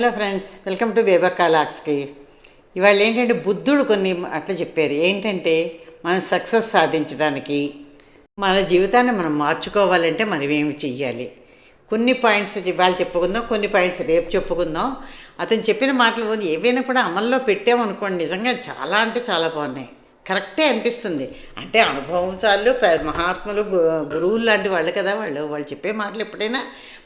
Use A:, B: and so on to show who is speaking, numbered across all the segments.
A: Hello friends welcome to బేబక్కాలాక్స్కి ఇవాళ ఏంటంటే బుద్ధుడు కొన్ని అట్లా చెప్పారు. ఏంటంటే మనం సక్సెస్ సాధించడానికి మన జీవితాన్ని మనం మార్చుకోవాలంటే మనం ఏమి చెయ్యాలి? కొన్ని పాయింట్స్ ఇవాళ చెప్పుకుందాం కొన్ని పాయింట్స్ రేపు చెప్పుకుందాం. అతను చెప్పిన మాటలు ఏవైనా కూడా అమల్లో పెట్టామనుకోండి నిజంగా చాలా అంటే చాలా బాగున్నాయి. కరెక్టే అనిపిస్తుంది. అంటే అనుభవం సార్లు మహాత్ములు గు- గురువులు లాంటి వాళ్ళు కదా వాళ్ళు వాళ్ళు చెప్పే మాటలు ఎప్పుడైనా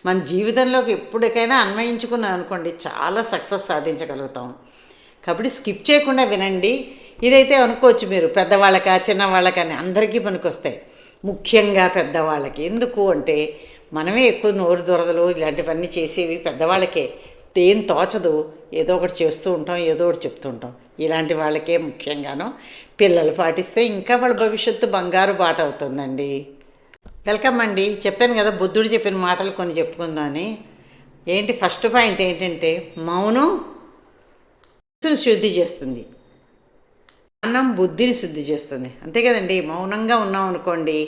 A: మన జీవితంలోకి ఎప్పటికైనా అన్వయించుకున్నాం అనుకోండి చాలా సక్సెస్ సాధించగలుగుతాం. కాబట్టి స్కిప్ చేయకుండా వినండి. ఇదైతే అనుకోవచ్చు మీరు పెద్దవాళ్ళకా చిన్నవాళ్ళకని అందరికీ పనికొస్తాయి. ముఖ్యంగా పెద్దవాళ్ళకి. ఎందుకు అంటే మనమే ఎక్కువ నోరు దొరదలు ఇలాంటివన్నీ చేసేవి పెద్దవాళ్ళకే. ఏం తోచదు. ఏదో ఒకటి చేస్తూ ఉంటాం ఏదో ఒకటి చెప్తూ ఉంటాం. ఇలాంటి వాళ్ళకే ముఖ్యంగాను. పిల్లలు పాటిస్తే ఇంకా వాళ్ళ భవిష్యత్తు బంగారు బాట అవుతుందండి. వెల్కమ్ అండి. చెప్పాను కదా బుద్ధుడు చెప్పిన మాటలు కొన్ని చెప్పుకుందామని. ఏంటి ఫస్ట్ పాయింట్ ఏంటంటే మౌనం మనసును శుద్ధి చేస్తుంది. అన్నం బుద్ధిని శుద్ధి చేస్తుంది. అంతే కదండి మౌనంగా ఉన్నాం అనుకోండి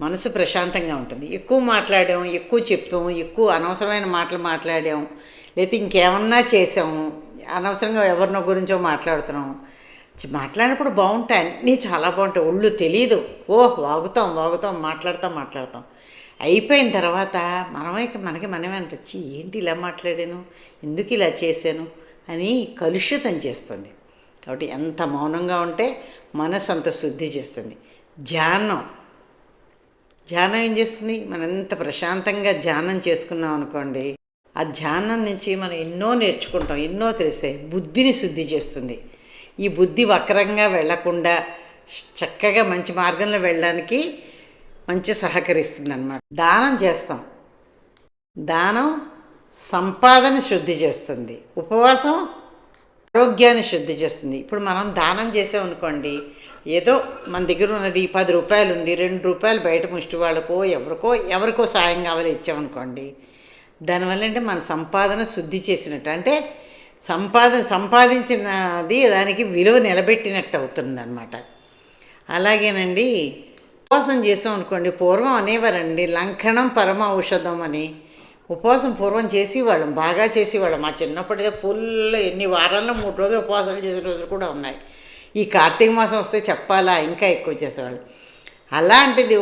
A: మనసు ప్రశాంతంగా ఉంటుంది. ఎక్కువ మాట్లాడాం ఎక్కువ చెప్పాం ఎక్కువ అనవసరమైన మాటలు మాట్లాడాం లేకపోతే ఇంకేమన్నా చేసాము అనవసరంగా ఎవరినో గురించో మాట్లాడుతున్నాం మాట్లాడినప్పుడు బాగుంటాయి. అన్నీ చాలా బాగుంటాయి. ఒళ్ళు తెలియదు ఓహ్ వాగుతాం వాగుతాం మాట్లాడతాం మాట్లాడతాం. అయిపోయిన తర్వాత మనమే మనకి మనమే అనిపించి ఏంటి ఇలా మాట్లాడాను? ఎందుకు ఇలా చేశాను? అని కలుషితం చేస్తుంది. కాబట్టి ఎంత మౌనంగా ఉంటే మనసు అంత శుద్ధి చేస్తుంది. ధ్యానం. ధ్యానం ఏం చేస్తుంది? మనం ఎంత ప్రశాంతంగా ధ్యానం చేసుకున్నాం అనుకోండి ఆ ధ్యానం నుంచి మనం ఎన్నో నేర్చుకుంటాం ఎన్నో తెలిసాయి బుద్ధిని శుద్ధి చేస్తుంది. ఈ బుద్ధి వక్రంగా వెళ్ళకుండా చక్కగా మంచి మార్గంలో వెళ్ళడానికి మంచి సహకరిస్తుంది అనమాట దానం చేస్తాం. దానం సంపాదన శుద్ధి చేస్తుంది. ఉపవాసం ఆరోగ్యాన్ని శుద్ధి చేస్తుంది. ఇప్పుడు మనం దానం చేసామనుకోండి ఏదో మన దగ్గర ఉన్నది పది రూపాయలు ఉంది రెండు రూపాయలు బయట ముష్టి వాళ్ళకో ఎవరికో ఎవరికో సాయం కావాలి ఇచ్చామనుకోండి దానివల్ల అంటే మన సంపాదన శుద్ధి చేసినట్టు. అంటే సంపాదన సంపాదించినది దానికి విలువ నిలబెట్టినట్టు అవుతుందన్నమాట. అలాగేనండి ఉపవాసం చేసాం అనుకోండి పూర్వం అనేవారండి లంకణం పరమ ఔషధం అని. ఉపవాసం పూర్వం చేసేవాళ్ళం బాగా చేసేవాళ్ళం. మా చిన్నప్పుడు ఫుల్ ఎన్ని వారాల్లో మూడు రోజులు ఉపవాసాలు చేసే రోజులు కూడా ఉన్నాయి. ఈ కార్తీక మాసం వస్తే చెప్పాలా? ఇంకా ఎక్కువ చేసేవాళ్ళు. అలాంటిది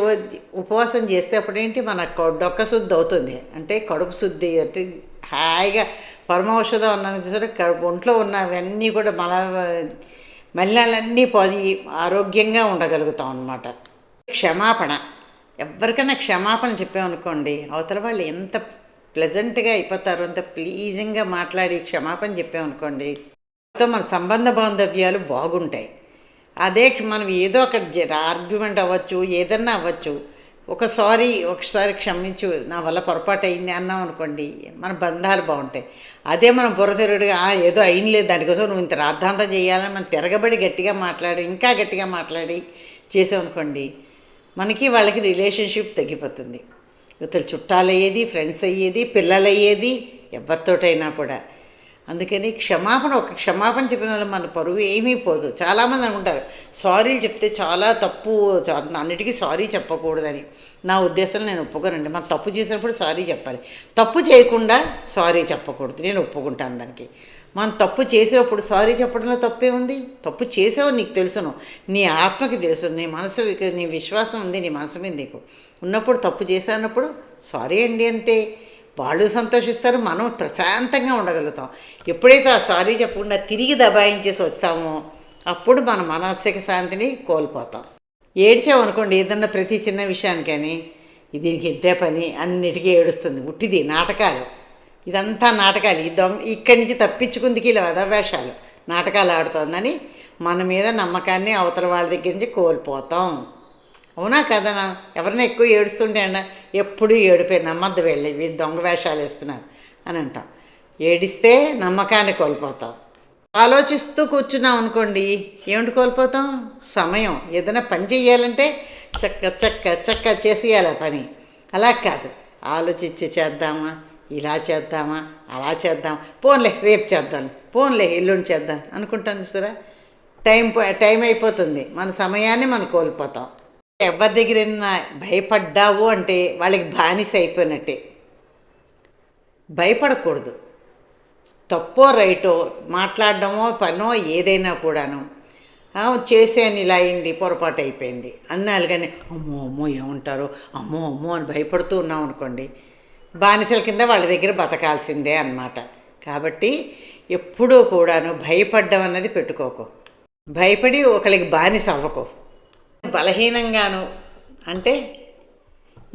A: ఉపవాసం చేస్తే అప్పుడేంటి మన డొక్క శుద్ధి అవుతుంది. అంటే కడుపు శుద్ధి అంటే హాయిగా పరమౌషధం అన్నాను చూసారు? ఒంట్లో ఉన్నవన్నీ కూడా మల మలినాలన్నీ పోయి ఆరోగ్యంగా ఉండగలుగుతాం అన్నమాట. క్షమాపణ. ఎవరికైనా క్షమాపణ చెప్పామనుకోండి అవతల వాళ్ళు ఎంత ప్లెజెంట్గా అయిపోతారు అంత ప్లీజింగ్గా మాట్లాడి క్షమాపణ చెప్పామనుకోండి మన సంబంధ బాంధవ్యాలు బాగుంటాయి. అదే మనం ఏదో ఒక ఆర్గ్యుమెంట్ అవ్వచ్చు ఏదన్నా అవ్వచ్చు ఒకసారి ఒకసారి క్షమించు నా వల్ల పొరపాటు అయింది అన్నాం అనుకోండి మన బంధాలు బాగుంటాయి. అదే మనం బుర్రతిరుగుడుగా ఏదో అయింది దానికోసం నువ్వు ఇంత రాద్ధాంతం చేయాలని మనం తిరగబడి గట్టిగా మాట్లాడి ఇంకా గట్టిగా మాట్లాడి చేసామనుకోండి మనకి వాళ్ళకి రిలేషన్షిప్ తగ్గిపోతుంది. ఇవతల చుట్టాలు అయ్యేది ఫ్రెండ్స్ అయ్యేది పిల్లలు అయ్యేది ఎవరితోటైనా కూడా. అందుకని క్షమాపణ ఒక క్షమాపణ చెప్పిన మన పరువు ఏమీ పోదు. చాలామంది అనుకుంటారు సారీ చెప్తే చాలా తప్పు అన్నిటికీ సారీ చెప్పకూడదని. నా ఉద్దేశం నేను ఒప్పుకోనండి. మనం తప్పు చేసినప్పుడు సారీ చెప్పాలి. తప్పు చేయకుండా సారీ చెప్పకూడదు. నేను ఒప్పుకుంటాను దానికి. మనం తప్పు చేసినప్పుడు సారీ చెప్పడంలో తప్పే ఉంది? తప్పు చేసావు నీకు తెలుసును? నీ ఆత్మకి తెలుసు. నీ మనసు నీ విశ్వాసం ఉంది. నీ మనసు మీద నీకు ఉన్నప్పుడు తప్పు చేశానప్పుడు సారీ అండి అంటే వాళ్ళు సంతోషిస్తారు మనం ప్రశాంతంగా ఉండగలుగుతాం. ఎప్పుడైతే ఆ సారీ చెప్పకుండా తిరిగి దబాయించేసి వస్తామో అప్పుడు మన మానసిక శాంతిని కోల్పోతాం. ఏడ్చామనుకోండి ఏదన్నా ప్రతి చిన్న విషయానికని దీనికి ఇంతే పని అన్నిటికీ ఏడుస్తుంది. ఉట్టిది నాటకాలు. ఇదంతా నాటకాలు. ఈ దొంగ ఇక్కడి నుంచి తప్పించుకుందికి ఇలా వదవేషాలు నాటకాలు ఆడుతోందని మన మీద నమ్మకాన్ని అవతల వాళ్ళ దగ్గర నుంచి కోల్పోతాం. అవునా కదా ఎవరైనా ఎక్కువ ఏడుస్తుంటే అన్న ఎప్పుడు ఏడిపోయి నమ్మద్దు వెళ్ళి వీడు దొంగ వేషాలు వేస్తున్నారు అని అంటాం. ఏడిస్తే నమ్మకాన్ని కోల్పోతాం. ఆలోచిస్తూ కూర్చున్నాం అనుకోండి ఏమిటి కోల్పోతాం? సమయం. ఏదైనా పని చేయాలంటే చక్క చక్క చక్క చేసేయాలి ఆ పని. అలా కాదు. ఆలోచించి చేద్దామా? ఇలా చేద్దామా? అలా చేద్దాం పోన్లే రేపు చేద్దాం. పోన్లే ఎల్లుండి చేద్దాం అనుకుంటాను సరే టైం పో- టైం అయిపోతుంది. మన సమయాన్ని మనం కోల్పోతాం. ఎవరి దగ్గరైనా భయపడ్డావు అంటే వాళ్ళకి బానిస అయిపోయినట్టే. భయపడకూడదు. తప్పో రైటో మాట్లాడడమో పనో ఏదైనా కూడాను. చేసాను ఇలా అయింది పొరపాటు అయిపోయింది అన్నాళ్ళు కానీ అమ్మో అమ్మో ఏమంటారు? అమ్మో అమ్మో అని భయపడుతూ ఉన్నాం అనుకోండి బానిసల కింద వాళ్ళ దగ్గర బతకాల్సిందే అన్నమాట. కాబట్టి ఎప్పుడూ కూడాను భయపడ్డం అన్నది పెట్టుకోకు. భయపడి ఒకరికి బానిస అవ్వకు. బలహీనంగాను అంటే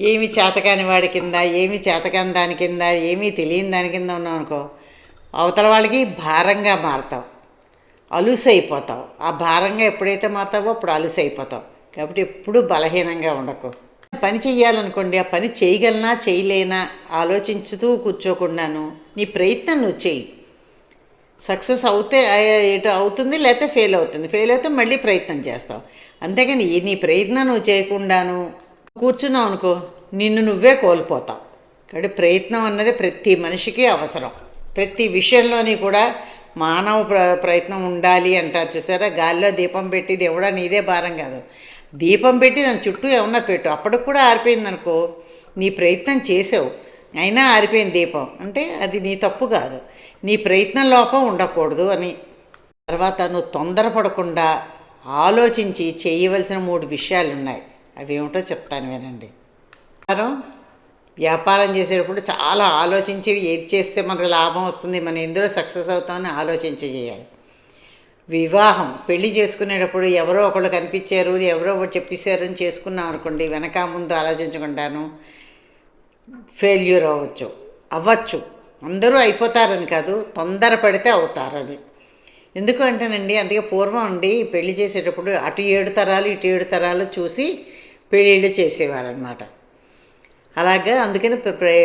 A: ఏమి చేతకాని వాడి కింద ఏమి చేతకాని దాని కింద ఏమీ తెలియని దాని కింద ఉన్నావు అనుకో అవతల వాళ్ళకి భారంగా మారతావు. అలుసైపోతావు. ఆ భారంగా ఎప్పుడైతే మారుతావో అప్పుడు అలుసైపోతావు. కాబట్టి ఎప్పుడూ బలహీనంగా ఉండకు. పని చెయ్యాలనుకోండి ఆ పని చేయగలనా చేయలేనా ఆలోచించుతూ కూర్చోకుండాను నీ ప్రయత్నం నువ్వు చెయ్యి. సక్సెస్ అవుతే ఇటు అవుతుంది లేకపోతే ఫెయిల్ అవుతుంది. ఫెయిల్ అయితే మళ్ళీ ప్రయత్నం చేస్తావు. అంతేగాని నీ ప్రయత్నం నువ్వు చేయకుండాను కూర్చున్నావు అనుకో నిన్ను నువ్వే కోల్పోతావు. కాబట్టి ప్రయత్నం అన్నది ప్రతి మనిషికి అవసరం. ప్రతి విషయంలోని కూడా మానవ ప్ర ప్రయత్నం ఉండాలి అంటారు చూసారా? గాలిలో దీపం పెట్టి దేవుడా నీదే భారం కాదు. దీపం పెట్టి దాని చుట్టూ ఏమన్నా పెట్టు. అప్పటికి కూడా ఆరిపోయింది అనుకో నీ ప్రయత్నం చేసావు. అయినా ఆరిపోయింది దీపం. అంటే అది నీ తప్పు కాదు. నీ ప్రయత్నం లోపం ఉండకూడదు అని. తర్వాత నువ్వు తొందరపడకుండా ఆలోచించి చేయవలసిన మూడు విషయాలు ఉన్నాయి అవి ఏమిటో చెప్తాను వినండి. వ్యాపారం వ్యాపారం చేసేటప్పుడు చాలా ఆలోచించి ఏది చేస్తే మనకు లాభం వస్తుంది మనం ఎందులో సక్సెస్ అవుతామని ఆలోచించి చేయాలి. వివాహం పెళ్ళి చేసుకునేటప్పుడు ఎవరో ఒకళ్ళు కనిపించారు ఎవరో ఒకటి చెప్పేశారు అని చేసుకున్నాం అనుకోండి వెనక ముందు ఆలోచించకుండాను ఫెయిల్యూర్ అవ్వచ్చు. అవ్వచ్చు. అందరూ అయిపోతారని కాదు తొందరపడితే అవుతారని. అది ఎందుకు అంటేనండి అందుకే పూర్వం అండి పెళ్ళి చేసేటప్పుడు అటు ఏడు తరాలు ఇటు ఏడు తరాలు చూసి పెళ్ళిళ్ళు చేసేవారనమాట అలాగా అందుకని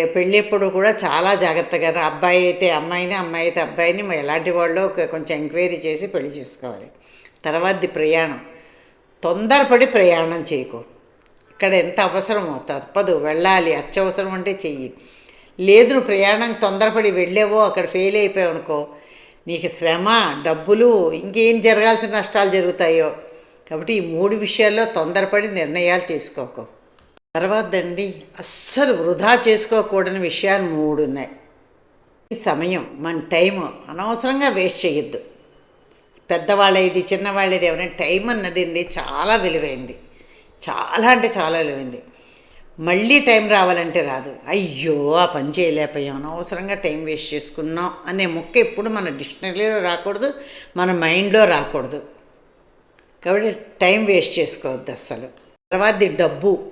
A: పెళ్ళి ఎప్పుడు కూడా చాలా జాగ్రత్తగా రా- అబ్బాయి అయితే అమ్మాయిని అమ్మాయి అయితే అబ్బాయిని ఎలాంటి వాళ్ళు కొంచెం ఎంక్వైరీ చేసి పెళ్ళి చేసుకోవాలి. తర్వాతది ప్రయాణం. తొందరపడి ప్రయాణం చేయకు. ఇక్కడ ఎంత అవసరమో తప్పదు. వెళ్ళాలి. అత్యవసరం అంటే చెయ్యి. లేదు నువ్వు ప్రయాణం తొందరపడి వెళ్ళేవో అక్కడ ఫెయిల్ అయిపోయావు అనుకో నీకు శ్రమ డబ్బులు ఇంకేం జరగాల్సిన నష్టాలు జరుగుతాయో. కాబట్టి ఈ మూడు విషయాల్లో తొందరపడి నిర్ణయాలు తీసుకోకు. తర్వాత అండి అస్సలు వృధా చేసుకోకూడని విషయాలు మూడు ఉన్నాయి. ఈ సమయం మన టైం అనవసరంగా వేస్ట్ చేయొద్దు. పెద్దవాళ్ళేది చిన్నవాళ్ళేది ఎవరైనా టైం అన్నది అండి చాలా విలువైంది. చాలా అంటే చాలా విలువైంది. మళ్ళీ టైం రావాలంటే రాదు. అయ్యో ఆ పని చేయలేకపోయాం. అనవసరంగా టైం వేస్ట్ చేసుకున్నాం అనే ముక్క ఎప్పుడు మన డిక్షనరీలో రాకూడదు మన మైండ్లో రాకూడదు. కాబట్టి టైం వేస్ట్ చేసుకోవద్దు అస్సలు. తర్వాతది డబ్బు.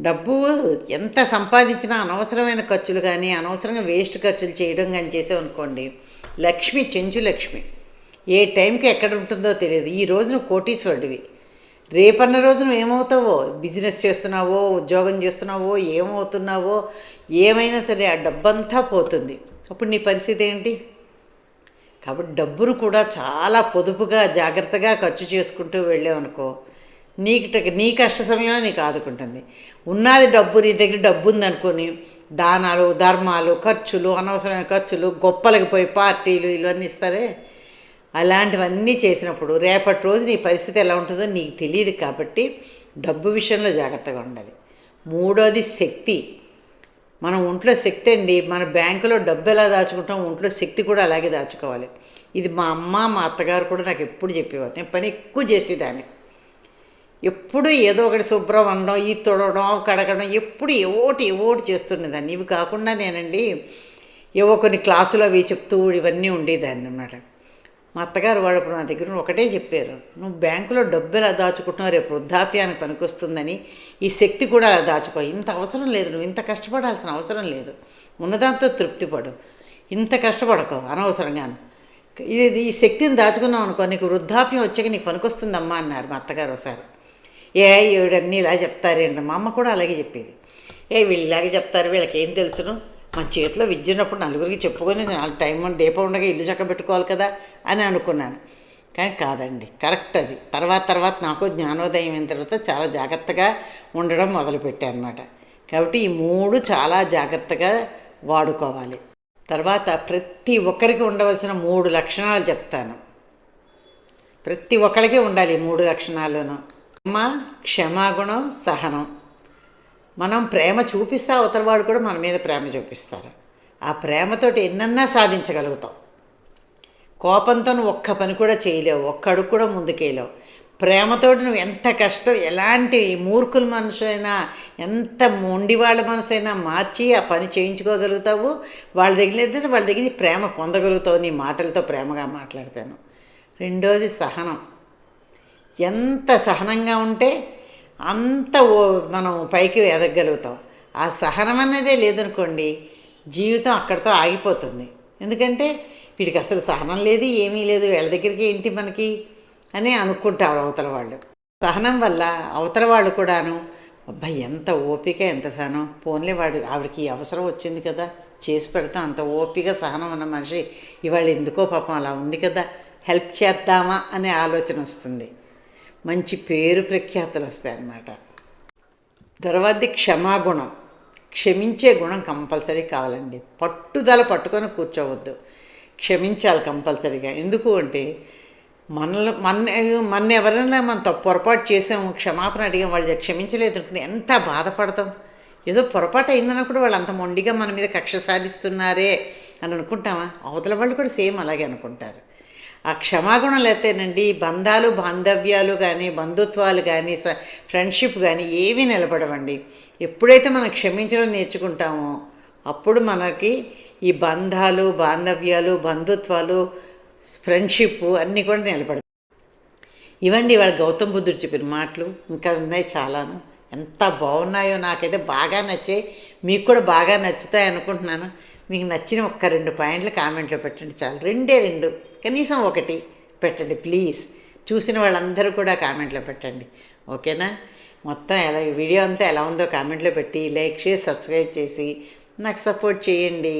A: డబ్బు ఎంత సంపాదించినా అనవసరమైన ఖర్చులు కానీ అనవసరంగా వేస్ట్ ఖర్చులు చేయడం కానీ చేసామనుకోండి లక్ష్మి చెంచు లక్ష్మి. ఏ టైంకి ఎక్కడ ఉంటుందో తెలియదు. ఈ రోజున కోటీశ్వరుడివి. రేపన్న రోజున ఏమవుతావో? బిజినెస్ చేస్తున్నావో? ఉద్యోగం చేస్తున్నావో? ఏమవుతున్నావో? ఏమైనా సరే ఆ డబ్బంతా పోతుంది. అప్పుడు నీ పరిస్థితి ఏంటి? కాబట్టి డబ్బును కూడా చాలా పొదుపుగా జాగ్రత్తగా ఖర్చు చేసుకుంటూ వెళ్ళామనుకో నీకు నీ కష్ట సమయంలో నీకు ఆదుకుంటుంది. ఉన్నది డబ్బు నీ దగ్గర డబ్బు ఉందనుకొని దానాలు ధర్మాలు ఖర్చులు అనవసరమైన ఖర్చులు గొప్పలకి పోయి పార్టీలు ఇవన్నీ ఇస్తారే? అలాంటివన్నీ చేసినప్పుడు రేపటి రోజు నీ పరిస్థితి ఎలా ఉంటుందో నీకు తెలియదు కాబట్టి డబ్బు విషయంలో జాగ్రత్తగా ఉండాలి. మూడోది శక్తి. మన ఒంట్లో శక్తి అండి. మన బ్యాంకులో డబ్బు ఎలా దాచుకుంటాం ఒంట్లో శక్తి కూడా అలాగే దాచుకోవాలి. ఇది మా అమ్మ మా అత్తగారు కూడా నాకు ఎప్పుడు చెప్పేవారు. నేను పని ఎక్కువ చేసేదాన్ని. ఎప్పుడు ఏదో ఒకటి శుభ్రం అనడం ఈ తొడవడం కడగడం ఎప్పుడు ఏవోటి ఏవోటి చేస్తుండేదాన్ని. ఇవి కాకుండా నేనండి ఏవో కొన్ని క్లాసులు అవి చెప్తూ ఇవన్నీ ఉండేదాన్ని అన్నమాట. మా అత్తగారు వాళ్ళు నా దగ్గర ఒకటే చెప్పారు నువ్వు బ్యాంకులో డబ్బు ఎలా దాచుకుంటున్నావు? రేపు వృద్ధాప్యానికి పనికొస్తుందని. ఈ శక్తి కూడా అలా దాచుకో. ఇంత అవసరం లేదు నువ్వు ఇంత కష్టపడాల్సిన అవసరం లేదు. ఉన్నదాంతో తృప్తిపడు. ఇంత కష్టపడకు అనవసరంగాను. ఇది ఈ శక్తిని దాచుకున్నావు అనుకో నీకు వృద్ధాప్యం వచ్చాక నీకు పనికొస్తుందమ్మా అన్నారు మా అత్తగారు ఒకసారి. ఏ ఈవిడన్నీ ఇలా చెప్తారేంటి మా అమ్మ కూడా అలాగే చెప్పేది. ఏ వీళ్ళు ఇలాగే చెప్తారు వీళ్ళకి ఏం తెలుసును? మా చేతిలో విద్య ఉన్నప్పుడు నలుగురికి చెప్పుకొని నాలుగు టైం దీపం ఉండగా ఇల్లు చక్క పెట్టుకోవాలి కదా. అని అనుకున్నాను. కానీ కాదండి కరెక్ట్ అది. తర్వాత తర్వాత నాకు జ్ఞానోదయం అయిన తర్వాత చాలా జాగ్రత్తగా ఉండడం మొదలుపెట్టాను అనమాట కాబట్టి ఈ మూడు చాలా జాగ్రత్తగా వాడుకోవాలి. తర్వాత ప్రతి ఒక్కరికి ఉండవలసిన మూడు లక్షణాలు చెప్తాను. ప్రతి ఒక్కరికి ఉండాలి మూడు లక్షణాలను. అమ్మ క్షమాగుణం సహనం. మనం ప్రేమ చూపిస్తే అవతల వాడు కూడా మన మీద ప్రేమ చూపిస్తారు. ఆ ప్రేమతోటి ఎన్నన్నా సాధించగలుగుతాం. కోపంతో నువ్వు ఒక్క పని కూడా చేయలేవు ఒక్క అడుగు కూడా ముందుకేయలేవు ప్రేమతోటి నువ్వు ఎంత కష్టం ఎలాంటి మూర్ఖుల మనసు అయినా ఎంత మొండి వాళ్ళ మనసు అయినా మార్చి ఆ పని చేయించుకోగలుగుతావు? వాళ్ళ దగ్గర ఏంటంటే వాళ్ళ దగ్గర ప్రేమ పొందగలుగుతావు నీ మాటలతో ప్రేమగా మాట్లాడతాను. రెండోది సహనం. ఎంత సహనంగా ఉంటే అంత ఓ- మనం పైకి ఎదగలుగుతాం. ఆ సహనం అనేదే లేదనుకోండి జీవితం అక్కడితో ఆగిపోతుంది. ఎందుకంటే వీడికి అసలు సహనం లేదు ఏమీ లేదు వీళ్ళ దగ్గరికి ఏంటి మనకి అని అనుకుంటారు అవతల వాళ్ళు. సహనం వల్ల అవతల వాళ్ళు కూడాను అబ్బాయి ఎంత ఓపిక ఎంత సహనం. పోన్లే వాడు ఆవిడకి అవసరం వచ్చింది కదా చేసి పెడతాం అంత ఓపిక సహనం ఉన్న మనిషి. ఇవాళ ఎందుకో పాపం అలా ఉంది కదా హెల్ప్ చేద్దామా అనే ఆలోచన వస్తుంది. మంచి పేరు ప్రఖ్యాతలు వస్తాయి అన్నమాట. తర్వాతది క్షమాగుణం. క్షమించే గుణం కంపల్సరీ కావాలండి. పట్టుదల పట్టుకొని కూర్చోవద్దు. క్షమించాలి కంపల్సరీగా. ఎందుకు అంటే మనలో మన మన ఎవరైనా మనం తప్పు పొరపాటు చేసాము క్షమాపణ అడిగాం వాళ్ళు క్షమించలేదు ఎంత బాధపడతాం? ఏదో పొరపాటు అయిందన్నప్పుడు వాళ్ళు అంత మొండిగా మన మీద కక్ష సాధిస్తున్నారే అని అనుకుంటామా? అవతల వాళ్ళు కూడా సేమ్ అలాగే అనుకుంటారు. ఆ క్షమాగుణం లేతేనండి బంధాలు బాంధవ్యాలు కానీ బంధుత్వాలు కానీ స ఫ్రెండ్షిప్ కానీ ఏవీ నిలబడవండి. ఎప్పుడైతే మనం క్షమించడం నేర్చుకుంటామో అప్పుడు మనకి ఈ బంధాలు బాంధవ్యాలు బంధుత్వాలు ఫ్రెండ్షిప్ అన్నీ కూడా నిలబడతాయి. ఇవండి వాళ్ళ గౌతమ్ బుద్ధుడు చెప్పిన మాటలు. ఇంకా ఉన్నాయి చాలాను. ఎంత బాగున్నాయో నాకైతే బాగా నచ్చాయి. మీకు కూడా బాగా నచ్చుతాయి అనుకుంటున్నాను. మీకు నచ్చిన ఒక్క రెండు పాయింట్లు కామెంట్లో పెట్టండి చాలు. రెండే రెండు. కనీసం ఒకటి పెట్టండి ప్లీజ్. చూసిన వాళ్ళందరూ కూడా కామెంట్లో పెట్టండి. ఓకేనా? మొత్తం ఎలా వీడియో అంతా ఎలా ఉందో కామెంట్లో పెట్టి లైక్ చేసి సబ్స్క్రైబ్ చేసి నాకు సపోర్ట్ చేయండి.